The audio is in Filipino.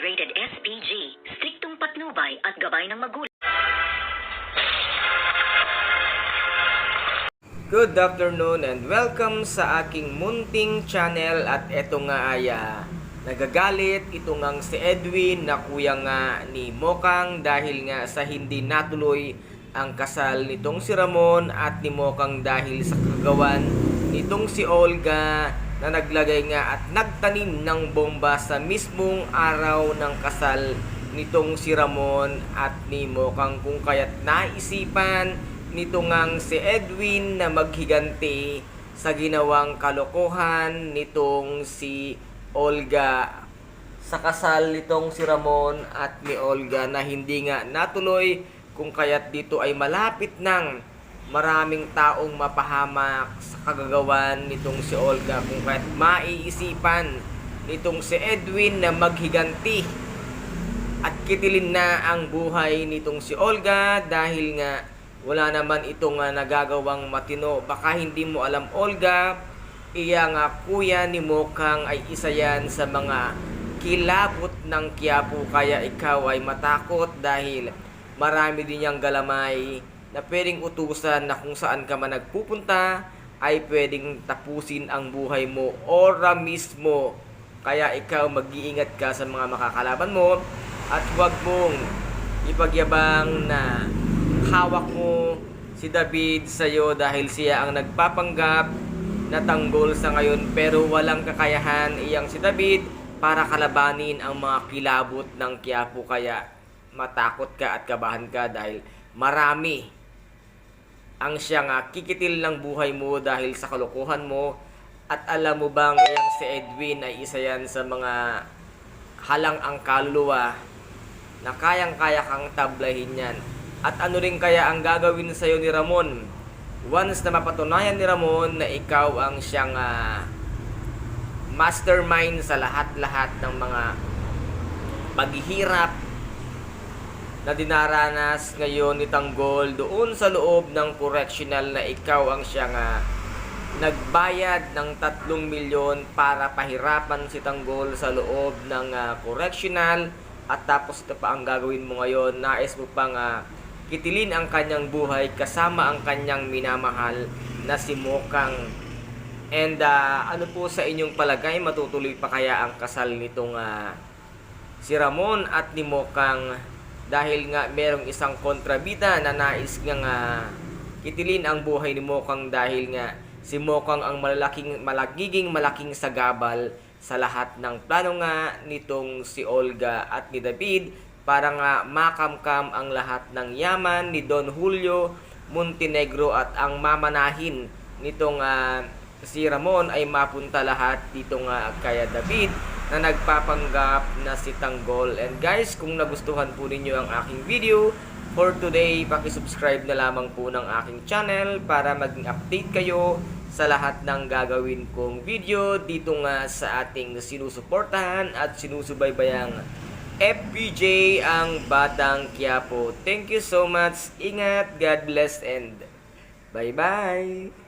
rated SPG, striktong patnubay at gabay ng magulang. Good afternoon and welcome sa aking munting channel at eto nga ay ah, nagagalit ito ngang si Edwin na kuya nga ni Mokang dahil nga sa hindi natuloy ang kasal nitong si Ramon at ni Mokang dahil sa kagawan nitong si Olga na naglagay nga at nagtanim ng bomba sa mismong araw ng kasal nitong si Ramon at ni Mokang. Kung kaya't naisipan nito ngang si Edwin na maghiganti sa ginawang kalokohan nitong si Olga. Sa kasal nitong si Ramon at ni Olga na hindi nga natuloy kung kaya't dito ay malapit ng maraming taong mapahamak sa kagagawan nitong si Olga kung kaya't maiisipan nitong si Edwin na maghiganti at kitilin na ang buhay nitong si Olga dahil nga wala naman itong uh, nagagawang matino. Baka hindi mo alam Olga, iya nga kuya ni Mokang ay isa yan sa mga kilabot ng Quiapo kaya ikaw ay matakot dahil marami din niyang galamay na pwedeng utusan na kung saan ka man nagpupunta ay pwedeng tapusin ang buhay mo ora mismo. Kaya ikaw mag-iingat ka sa mga makakalaban mo at huwag mong ipagyabang na hawak mo si David sa iyo dahil siya ang nagpapanggap na tanggol sa ngayon pero walang kakayahan iyang si David para kalabanin ang mga kilabot ng Quiapo kaya matakot ka at kabahan ka dahil marami ang siyang kikitil ng buhay mo dahil sa kalokohan mo at alam mo bang iyang si Edwin ay isa yan sa mga halang ang kaluluwa na kayang-kaya kang tablahin yan. At ano rin kaya ang gagawin sa iyo ni Ramon? Once na mapatunayan ni Ramon na ikaw ang siyang ah, mastermind sa lahat-lahat ng mga paghihirap na dinaranas ngayon ni Tanggol doon sa loob ng correctional na ikaw ang siyang ah, nagbayad ng 3 milyon para pahirapan si Tanggol sa loob ng ah, correctional. At tapos ito pa ang gagawin mo ngayon. Nais mo pang ah, kitilin ang kanyang buhay kasama ang kanyang minamahal na si Mokang. And ah, ano po sa inyong palagay? Matutuloy pa kaya ang kasal nitong ah, si Ramon at ni Mokang dahil nga merong isang kontrabida na nais nga nga kitilin ang buhay ni Mokang dahil nga si Mokang ang malaking malagiging malaking sagabal sa lahat ng plano nga nitong si Olga at ni David para nga makamkam ang lahat ng yaman ni Don Julio Montenegro at ang mamanahin nitong ah, si Ramon ay mapunta lahat dito nga kaya David na nagpapanggap na si Tanggol. And guys, kung nagustuhan po ninyo ang aking video for today, paki-subscribe na lamang po ng aking channel para maging update kayo sa lahat ng gagawin kong video dito nga sa ating sinusuportahan at sinusubaybayang FPJ ang Batang Quiapo. Thank you so much. Ingat, God bless and bye-bye.